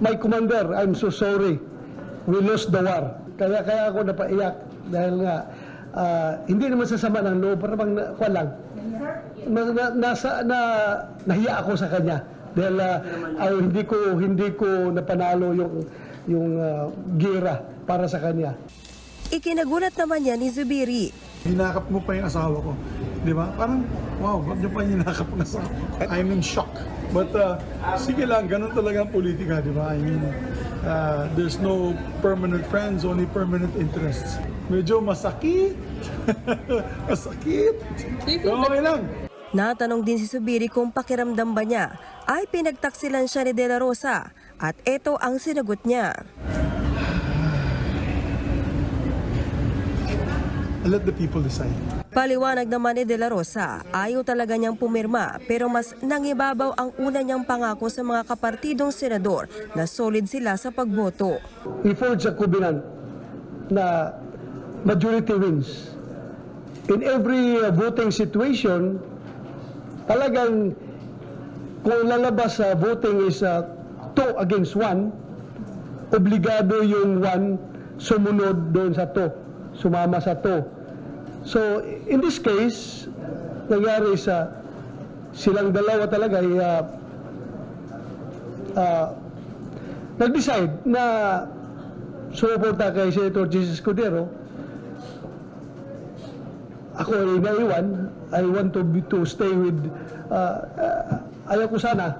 my commander, I'm so sorry. We lost the war. Kaya kaya ako napaiyak dahil nga ah, hindi naman sasama ng loob, para bang kuwan lang. Na, na, nasa, na, nahiya ako sa kanya dahil ah, ay, hindi ko hindi ko napanalo yung yung ah, gira para sa kanya. Ikinagulat naman niya ni Zubiri. Hinakap mo pa yung asawa ko. Di ba? Parang, wow, ba't niyo pa hinakap ang asawa ko? I'm in shock. But, uh, sige lang, ganun talaga ang politika, di ba? I mean, uh, there's no permanent friends, only permanent interests. Medyo masakit. masakit. Okay lang. Natanong din si Zubiri kung pakiramdam ba niya ay pinagtaksilan siya ni De La Rosa at ito ang sinagot niya. Let the people decide. Paliwanag naman ni De La Rosa, ayaw talaga niyang pumirma pero mas nangibabaw ang una niyang pangako sa mga kapartidong senador na solid sila sa pagboto. We forged a covenant na majority wins. In every uh, voting situation, talagang kung lalabas sa voting is uh, two against one, obligado yung one sumunod doon sa to, sumama sa to. So, in this case, nangyari sa silang dalawa talaga ay uh, uh, nag-decide na sumuporta kay Senator Jesus Cordero. Ako ay naiwan. I want to, be, to stay with, uh, uh, ayaw ko sana,